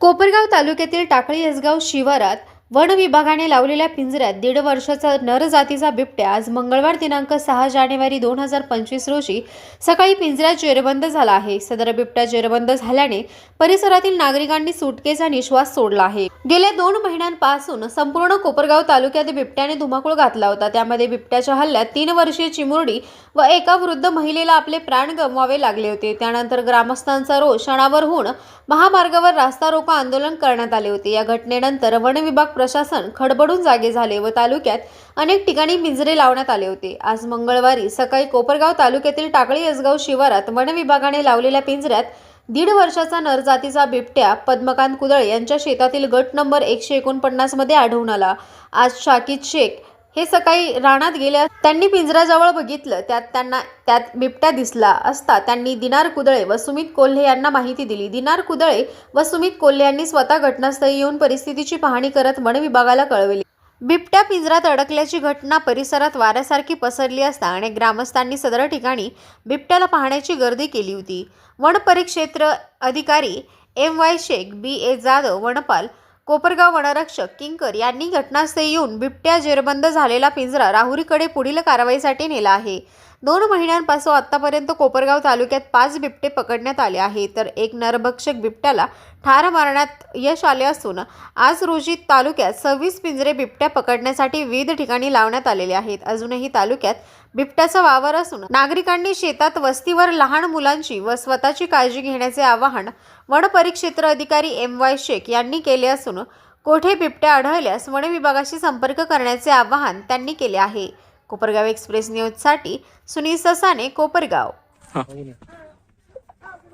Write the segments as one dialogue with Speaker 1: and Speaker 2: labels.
Speaker 1: कोपरगाव तालुक्यातील टाकळी यसगाव शिवारात वन विभागाने लावलेल्या पिंजऱ्यात दीड वर्षाचा नर जातीचा बिबट्या आज मंगळवार दिनांक सहा जानेवारी दोन हजार पंचवीस रोजी सकाळी पिंजऱ्यात जेरबंद झाला आहे. सदर बिबट्या जेरबंद झाल्याने परिसरातील नागरिकांनी सुटकेचा निश्वास सोडला आहे. गेल्या दोन महिन्यांपासून संपूर्ण कोपरगाव तालुक्यात बिबट्याने धुमाकूळ घातला होता. त्यामध्ये बिबट्याच्या हल्ल्यात तीन वर्षीय चिमुरडी व एका वृद्ध महिलेला आपले प्राण गमवावे लागले होते. त्यानंतर ग्रामस्थांचा रोष अनावर होऊन महामार्गावर रास्ता रोको आंदोलन करण्यात आले होते. या घटनेनंतर वन विभाग प्रशासन खडबडून जागे झाले व तालुक्यात अनेक ठिकाणी पिंजरे लावण्यात आले होते. आज मंगळवारी सकाळी कोपरगाव तालुक्यातील टाकळी यसगाव शिवारात वन विभागाने लावलेल्या पिंजऱ्यात दीड वर्षाचा नरजातीचा बिबट्या पद्मकांत कुदळ यांच्या शेतातील गट नंबर एकशे एकोणपन्नासमध्ये आढळून आला. आज शाकिद शेख हे सकाळी रानात गेल्या त्यांनी पिंजराजवळ बघितलं. त्यात त्यांना त्यात बिबट्या दिसला असता त्यांनी दिनार कुदळे व सुमित कोल्हे यांना माहिती दिली. दिनार कुदळे व सुमित कोल्हे यांनी स्वतः घटनास्थळी येऊन परिस्थितीची पाहणी करत वन विभागाला कळविली. बिबट्या पिंजरात अडकल्याची घटना परिसरात वाऱ्यासारखी पसरली असता अनेक ग्रामस्थांनी सदर ठिकाणी बिबट्याला पाहण्याची गर्दी केली होती. वन परिक्षेत्र अधिकारी M Y Shaikh B A Jadhav वनपाल कोपरगाव वनरक्षक किंकर यांनी घटनास्थळी येऊन बिबट्या जेरबंद झालेला पिंजरा राहुरीकडे पुढील कारवाईसाठी नेला आहे. दोन महिन्यांपासून आतापर्यंत कोपरगाव तालुक्यात पाच बिबटे पकडण्यात आले आहे तर एक नरभक्षक बिबट्याला ठार मारण्यात यश आले असून आज रोजी तालुक्यात सव्वीस पिंजरे बिबट्या पकडण्यासाठी विविध ठिकाणी लावण्यात आलेले आहेत. अजूनही तालुक्यात बिबट्याचा वावर असून नागरिकांनी शेतात वस्तीवर लहान मुलांची व स्वतःची काळजी घेण्याचे आवाहन वन परिक्षेत्र अधिकारी एम वाय शेख यांनी केले असून कोठे बिबट्या आढळल्यास वन विभागाशी संपर्क करण्याचे आवाहन त्यांनी केले आहे. कोपरगाव एक्सप्रेस न्यूजसाठी सुनील ससाने कोपरगाव.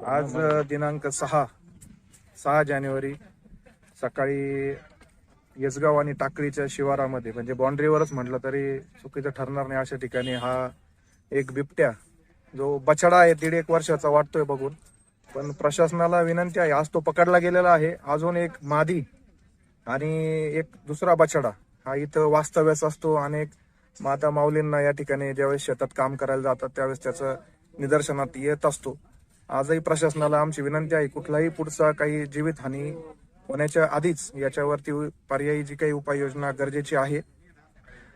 Speaker 2: आज दिनांक सहा सहा जानेवारी सकाळी यसगाव आणि टाकळीच्या शिवारामध्ये म्हणजे बाँड्रीवरच म्हटलं तरी चुकीचं ठरणार नाही अशा ठिकाणी हा एक बिबट्या जो बछडा आहे दीड एक वर्षाचा वाटतोय बघून. पण प्रशासनाला विनंती आहे आज तो पकडला गेलेला आहे. अजून एक मादी आणि एक दुसरा बछडा हा इथं वास्तव्यास असतो. अनेक माता माऊलींना या ठिकाणी ज्यावेळेस शेतात काम करायला जातात त्यावेळेस त्याचं निदर्शनात येत असतो. आजही प्रशासनाला आमची विनंती आहे कुठलाही पुढचा काही जीवितहानी होण्याच्या आधीच याच्यावरती पर्यायी जी काही उपाययोजना गरजेची आहे.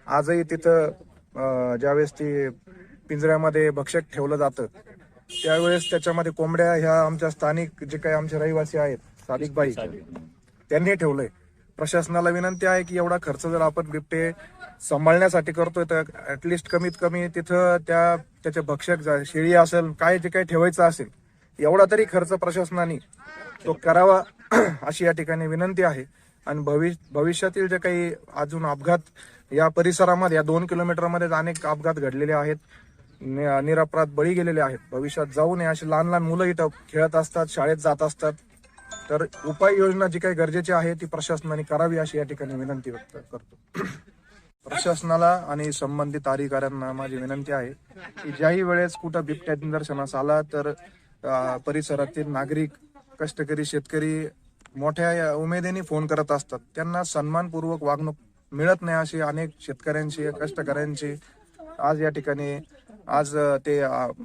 Speaker 2: आजही तिथं ज्यावेळेस ती पिंजऱ्यामध्ये भक्षक ठेवलं जातं त्यावेळेस त्याच्यामध्ये कोंबड्या ह्या आमच्या स्थानिक जे काही आमचे रहिवासी आहेत सादिक. बाई त्यांनी ठेवलंय. प्रशासनाला विनंती आहे की एवढा खर्च जर आपण बिबटे सांभाळण्यासाठी करतोय तर ऍटलिस्ट कमीत कमी तिथं त्या त्याचे भक्षक शेळी असेल काय जे काही ठेवायचं असेल एवढा तरी खर्च प्रशासनाने तो करावा अशी या ठिकाणी विनंती आहे. आणि भवि भविष्यातील जे काही अजून अपघात या परिसरामध्ये या दोन किलोमीटरमध्येच अनेक अपघात घडलेले आहेत. नि- निरपराध बळी गेलेले आहेत. भविष्यात जाऊ नये अशी लहान लहान मुलं इथं खेळत असतात शाळेत जात असतात. तर उपाययोजना जी काही गरजेची आहे ती प्रशासनाने करावी अशी या ठिकाणी विनंती व्यक्त करतो. प्रशासनाला आणि संबंधित अधिकाऱ्यांना माझी विनंती आहे की ज्याही वेळेस कुठं बिबट्या निदर्शनास आला तर परिसरातील नागरिक कष्टकरी शेतकरी मोठ्या या उमेदीने फोन करत असतात. त्यांना सन्मानपूर्वक वागणूक मिळत नाही अशी अनेक शेतकऱ्यांची कष्टकऱ्यांची आज या ठिकाणी आज ते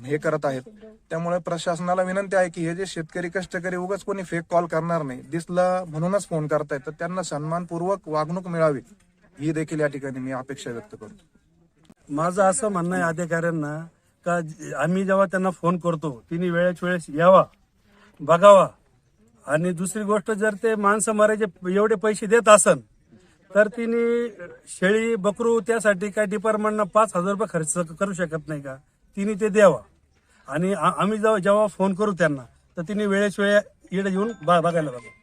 Speaker 2: हे करत आहेत. त्यामुळे प्रशासनाला विनंती आहे की हे जे शेतकरी कष्टकरी उगाच कोणी फेक कॉल करणार नाही. दिसलं म्हणूनच फोन करतायत तर त्यांना सन्मानपूर्वक वागणूक मिळावी. ही देखील या ठिकाणी मी अपेक्षा व्यक्त करतो.
Speaker 3: माझं असं म्हणणं आहे अधिकाऱ्यांना का आम्ही जेव्हा त्यांना फोन करतो तिने वेळेस वेळेस यावा बघावा. आणि दुसरी गोष्ट जर ते माणसं मारायचे एवढे पैसे देत असन तर तिने शेळी बकरू त्यासाठी काय डिपार्टमेंटनं पाच हजार रुपये खर्च करू शकत नाही का? तिने ते द्यावा. आणि आ- आम्ही जेव्हा जेव्हा फोन करू त्यांना तर तिने वेळेस वेळ इकडे येऊन बा- बघायला बघा.